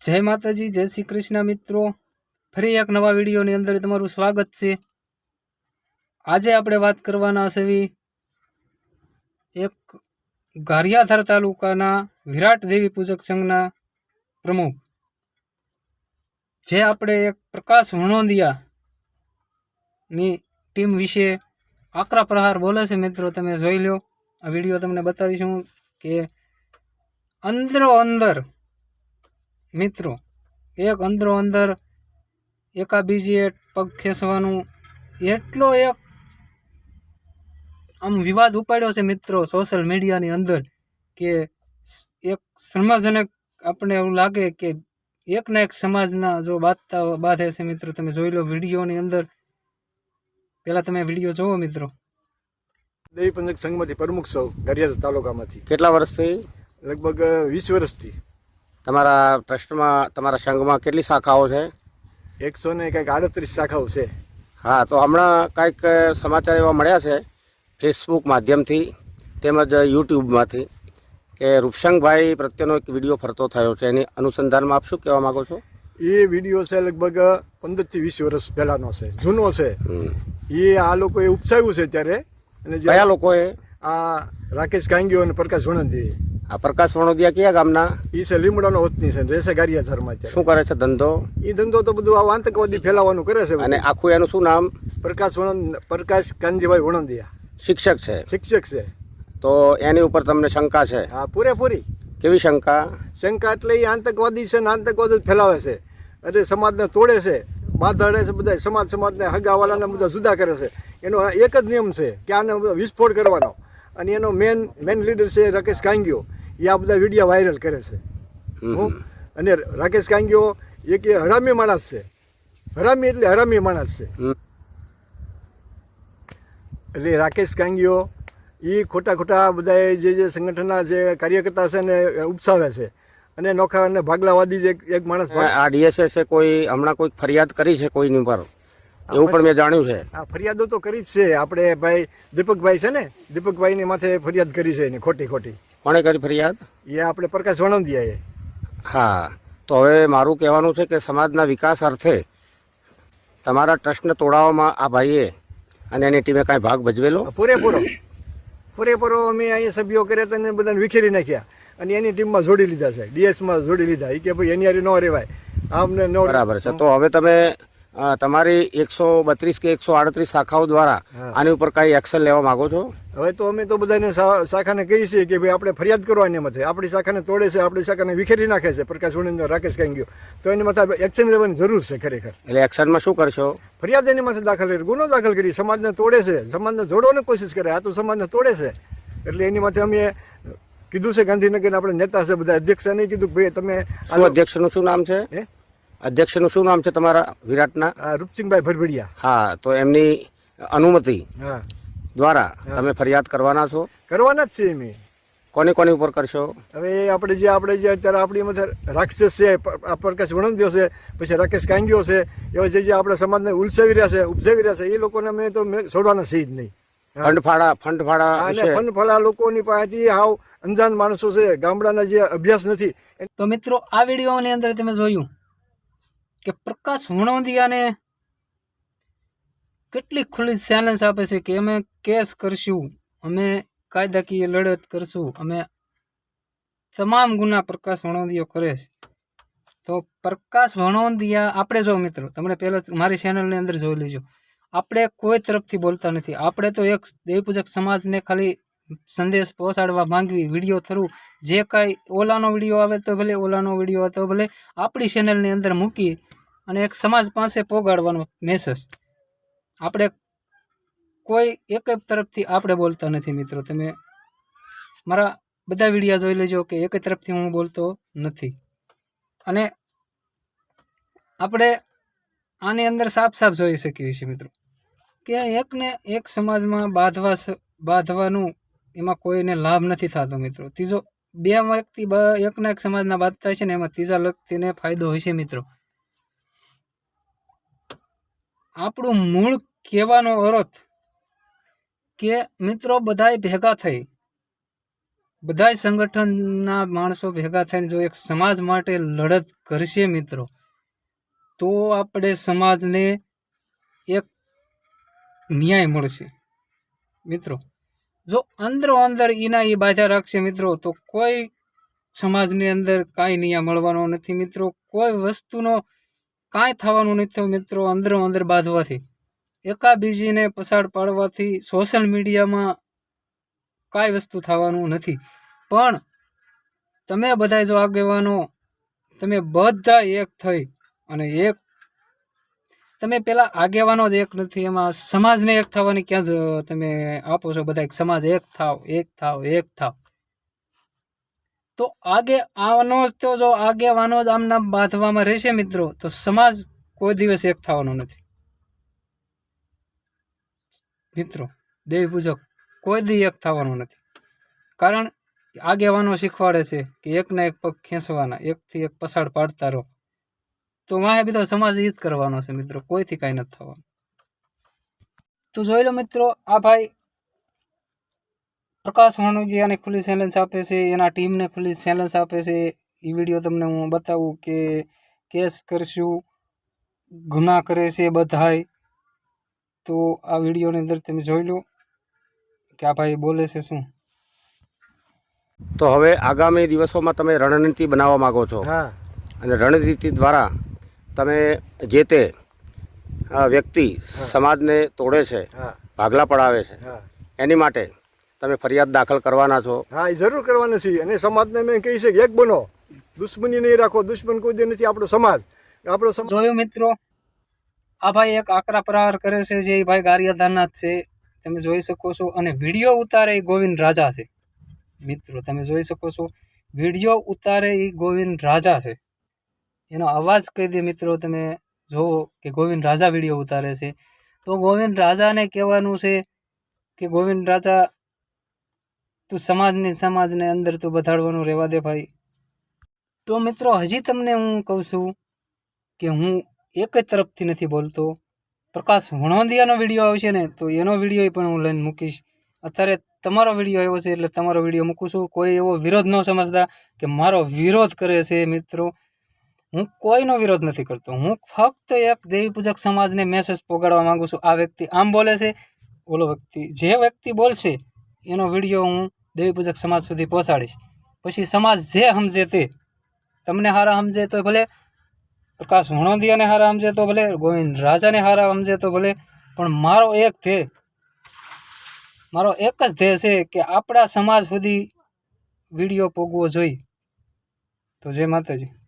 જય માતાજી, જય શ્રી કૃષ્ણ મિત્રો. ફરી એક નવા વિડીયોની અંદર તમારું સ્વાગત છે. આજે આપણે વાત કરવાના છે એક ગારિયાધર તાલુકાના વિરાટ દેવી પૂજક સંઘના પ્રમુખ. જે આપણે એક પ્રકાશ વણોંદિયાની ટીમ વિશે આકરા પ્રહાર બોલે છે મિત્રો, તમે જોઈ લો આ વીડિયો તમને બતાવીશું કે અંદરો અંદર મિત્રો એક અંદરો અંદર એકા બીજી પગ ખેંચવાનું એટલો એક આમ વિવાદ ઉપાડ્યો છે મિત્રો સોશિયલ મીડિયાની અંદર કે એક સમાજજનક આપણે એવું લાગે કે એકના એક સમાજના જો બાંધતા બાંધે છે મિત્રો તમે જોઈ લો વિડીયોની અંદર. પહેલાં તમે વીડિયો જોવો મિત્રો. દેવી પંચક સંઘમાંથી પ્રમુખ સૌ ગરિયાદ તાલુકામાંથી. કેટલા વર્ષથી? લગભગ વીસ વર્ષથી. તમારા ટ્રસ્ટમાં તમારા સંઘમાં કેટલી શાખાઓ છે? એકસો ને કંઈક આડત્રીસ શાખાઓ છે. હા તો હમણાં કંઈક સમાચાર એવા મળ્યા છે ફેસબુક માધ્યમથી તેમજ યુટ્યુબમાંથી કે રૂપસંગભાઈ પ્રત્યેનો એક વીડિયો ફરતો થયો છે. એની અનુસંધાનમાં આપ શું કહેવા માગો છો? એ વીડિયો છે લગભગ પંદરથી વીસ વર્ષ પહેલાનો છે જૂનો છે. એ આ લોકોએ ઉપસાવ્યું છે ત્યારે. અને કયા લોકોએ? આ રાકેશ ગાંગીઓ અને પ્રકાશ વણંદી આ પ્રકાશ વણોદિયા કયા ગામના? એ છે લીમડાનો વતની છે રહેશે ગારિયાધારમાં છે શું કરે છે ધંધો? એ ધંધો તો બધું આ આતંકવાદી ફેલાવાનું કરે છે અને આખું એનું શું નામ? પ્રકાશ વણંદ પ્રકાશ કાનજીભાઈ વણંદિયા. શિક્ષક છે. શિક્ષક છે. તો એની ઉપર તમને શંકા છે? હા પૂરેપૂરી. કેવી શંકા? શંકા એટલે એ આતંકવાદી છે ને આતંકવાદ જ ફેલાવે છે. એટલે સમાજને તોડે છે બાંધાડે છે બધા સમાજ સમાજને હગાવાલાને બધા જુદા કરે છે. એનો એક જ નિયમ છે કે આને વિસ્ફોટ કરવાનો. અને એનો મેન મેન લીડર છે રાકેશ કાંગીઓ એ આ બધા વીડિયો વાયરલ કરે છે. અને રાકેશ કાંગીઓ એક એ હરામી માણસ છે. હરામી એટલે હરામી માણસ છે. એટલે રાકેશ કાંગીઓ એ ખોટા ખોટા બધા જે જે સંગઠનના જે કાર્યકર્તા છે ને ઉપસાવે છે. અને નોખા અને ભાગલાવાદી જે એક માણસ આ ડીએસએસ કોઈ હમણાં કોઈ ફરિયાદ કરી છે કોઈની પર? એવું પણ મેં જાણ્યું છે. આ ફરિયાદો તો કરી જ છે. આપણે ભાઈ દીપકભાઈ છે ને દીપકભાઈની માથે ફરિયાદ કરી છે એની ખોટી ખોટી. કોણે કરી ફરિયાદ? એ આપણે પ્રકાશ વણંદિયાએ. હા તો હવે મારું કહેવાનું છે કે સમાજના વિકાસ અર્થે તમારા ટ્રસ્ટને તોડાવવામાં આ ભાઈએ અને એની ટીમે કાંઈ ભાગ ભજવેલો? પૂરેપૂરો. પૂરેપૂરો અમે અહીંયા સભ્યો કર્યા હતા બધાને વિખેરી નાખ્યા. અને એની ટીમમાં જોડી લીધા છે. ડીએસમાં જોડી લીધા. એ કે ભાઈ એની હારી ન રહેવાય. આમને ન બરાબર છે. તો હવે તમે તમારી એકસો બત્રીસ કે એકસો આડત્રીસ શાખાઓ દ્વારા આની ઉપર કાંઈ એક્શન લેવા માંગો છો? હવે તો અમે તો બધાને શાખાને કહીએ છીએ કે ભાઈ આપણે ફરિયાદ કરવાની માથે આપણી શાખાને તોડે છે આપણી શાખાને વિખેરી નાખે છે. પ્રકાશ વણંદ રાકેશ કાંગીઓ તો એની માથે એક્શન લેવાની જરૂર છે ખરેખર. એટલે એક્શનમાં શું કરશો? ફરિયાદ એની માથે દાખલ કરી ગુનો દાખલ કરી. સમાજને તોડે છે. સમાજને જોડવાની કોશિશ કરે. આ તો સમાજને તોડે છે. એટલે એની માથે અમે કીધું છે ગાંધીનગરના આપણે નેતા છે બધા અધ્યક્ષે નહીં કીધું કે ભાઈ તમે અધ્યક્ષનું શું નામ છે? અધ્યક્ષનું શું નામ છે તમારા વિરાટના? રૂપસિંહભાઈ ભરભડિયા. હા તો એમની અનુમતિ હા. દ્વારા તમે ફરિયાદ કરવાના છો? કરવાના જ છે એમ કોની કોની ઉપર કરશો? હવે આપણે જે આપણે જે અત્યારે આપણી માથે રાક્ષસ છે પ્રકાશ વણંદિયો છે પછી રાકેશ કાંગ્યો છે એવા જે જે આપણે સમાજને ઉલસાવી રહ્યા છે ઉપજાવી રહ્યા છે એ લોકોને અમે તો છોડવાના છે જ નહીં. હા. ફંડફાળા ફંડફાળા અને ફંડ ફાળા લોકોની પાસેથી હાવ અંજાન માણસો છે ગામડાના જે અભ્યાસ નથી. તો મિત્રો આ વિડીયોની અંદર તમે જોયું? કે પ્રકાશ વણોદિયાને કેટલી ખુલ્લી ચેલેન્જ આપે છે કે અમે કેસ કરશું, અમે કાયદાકીય લડત કરશું, અમે તમામ ગુના પ્રકાશ વણોદિયો કરે છે. તો પ્રકાશ વણોદિયા આપણે જો મિત્રો, તમને પહેલાં મારી ચેનલની અંદર જોઈ લેજો. આપણે કોઈ તરફથી બોલતા નથી. આપણે તો એક દેવપૂજક સમાજને ખાલી સંદેશ પહોંચાડવા માંગવી, વીડિયો થ્રુ જે કાંઈ ઓલાનો વીડિયો આવે તો ભલે, ઓલાનો વીડિયો હતો ભલે, આપણી ચેનલની અંદર મૂકી અને એક સમાજ પાસે પોગાડવાનો મેસેજ આપણે કોઈ એક તરફથી આપણે બોલતા નથી મિત્રો. તમે મારા બધા વિડીયા જોઈ લેજો કે એક તરફથી હું બોલતો નથી. અને આપણે આની અંદર સાફ સાફ જોઈ શકીએ છીએ મિત્રો. કે એકને એક સમાજમાં બાંધવા બાંધવાનું એમાં કોઈને લાભ નથી થતો મિત્રો. ત્રીજો, બે વ્યક્તિ એકના એક સમાજના બાંધતા છે ને એમાં ત્રીજા વ્યક્તિને ફાયદો હોય છે મિત્રો. આપણું મૂળ કહેવાનો અર્થ કે મિત્રો બધાય ભેગા થઈ. બધાય સંગઠનના માણસો ભેગા થઈને જો એક સમાજ માટે લડત કરશે મિત્રો, તો આપણે સમાજને એક ન્યાય મળશે. મિત્રો, જો અંદરો અંદર એના એ બાધા રાખશે મિત્રો, તો કોઈ સમાજની અંદર કાંઈ ન્યાય મળવાનો નથી મિત્રો. કોઈ વસ્તુનો કાંઈ થવાનું નથી મિત્રો અંદરો અંદર બાંધવાથી. એકાબીજીને પસાર પાડવાથી સોશિયલ મીડિયામાં કાંઈ વસ્તુ થવાનું નથી. પણ તમે બધા જો આગેવાનો, તમે બધા એક થઈ અને એક, તમે પેલા આગેવાનો જ એક નથી, એમાં સમાજને એક થવાની ક્યાં જ તમે આપો છો બધા સમાજ એક થાવ એક થાવ એક થાવ. તો આગે આનો જ તો જો આગેવાનો જ આમના બાંધવામાં રહેશે મિત્રો, તો સમાજ કોઈ દિવસ એક થવાનો નથી. મિત્રો દેવી પૂજક કોઈ દી એક થવાનો નથી. કારણ આગેવાનો શીખવાડે છે કે એકના એક પગ ખેંચવાના, એકથી એક પસાડ પાડતા રહો. તો વાહે બીજો સમાજ ઈ કરવાનો છે મિત્રો, કોઈથી કાંઈ નથી થવાનું. તો જોઈ લો મિત્રો, આ ભાઈ પ્રકાશ વાણુજી આને ખુલ્લી ચેલેન્જ આપે છે એના ટીમને ખુલ્લી ચેલેન્જ આપે છે. એ વીડિયો તમને હું બતાવું કે કેસ કરશું ગુના કરે છે બધાય. તો આ વિડીયોની અંદર તમે જોઈ લો કે આ ભાઈ બોલે છે શું. તો હવે આગામી દિવસોમાં તમે રણનીતિ બનાવવા માગો છો. અને રણનીતિ દ્વારા તમે જે તે વ્યક્તિ સમાજને તોડે છે ભાગલા પડાવે છે. એની માટે તમે ફરિયાદ દાખલ કરવાના છો. હા એ જરૂર કરવાના છીએ. અને સમાજને મેં કહી છે કે એક બનો. દુશ્મની નહીં રાખો. દુશ્મન કોઈ દે નથી. આપણો સમાજ. આપણો સમાજ જોયો મિત્રો? આ ભાઈ એક આકરા પ્રહાર કરે છે જે એ ભાઈ ગારિયાધારનાથ છે. તમે જોઈ શકો છો. અને વીડિયો ઉતારે એ ગોવિંદ રાજા છે. મિત્રો તમે જોઈ શકો છો. વીડિયો ઉતારે એ ગોવિંદ રાજા છે. એનો અવાજ કહી દે મિત્રો તમે જોવો કે ગોવિંદ રાજા વીડિયો ઉતારે છે. તો ગોવિંદ રાજાને કહેવાનું છે કે ગોવિંદ રાજા તું સમાજને સમાજને અંદર તું બધાડવાનું રહેવા દે ભાઈ. તો મિત્રો, હજી તમને હું કહું છું કે હું એક જ તરફથી નથી બોલતો. પ્રકાશ વણોંદિયાનો વીડિયો આવશે ને, તો એનો વીડિયો પણ હું લઈને મૂકીશ. અત્યારે તમારો વીડિયો આવ્યો છે એટલે તમારો વીડિયો મૂકું છું. કોઈ એવો વિરોધ ન સમજતા કે મારો વિરોધ કરે છે મિત્રો. હું કોઈનો વિરોધ નથી કરતો. હું ફક્ત એક દેવી પૂજક સમાજને મેસેજ પોગાડવા માંગુ છું. આ વ્યક્તિ આમ બોલે છે. ઓલો વ્યક્તિ, જે વ્યક્તિ બોલશે, એનો વીડિયો હું દેવી પૂજક સમાજ સુધી પહોંચાડીશ. પછી સમાજ જે સમજે તે, તમને હારા સમજે તો ભલે પ્રકાશ વણોદિયાને હારા સમજે તો ભલે, ગોવિંદ રાજાને હારા સમજે તો ભલે, પણ મારો એક ધ્યેય, મારો એક જ ધ્યેય છે કે આપણા સમાજ સુધી વીડિયો પોગવો જોઈએ. તો જય માતાજી.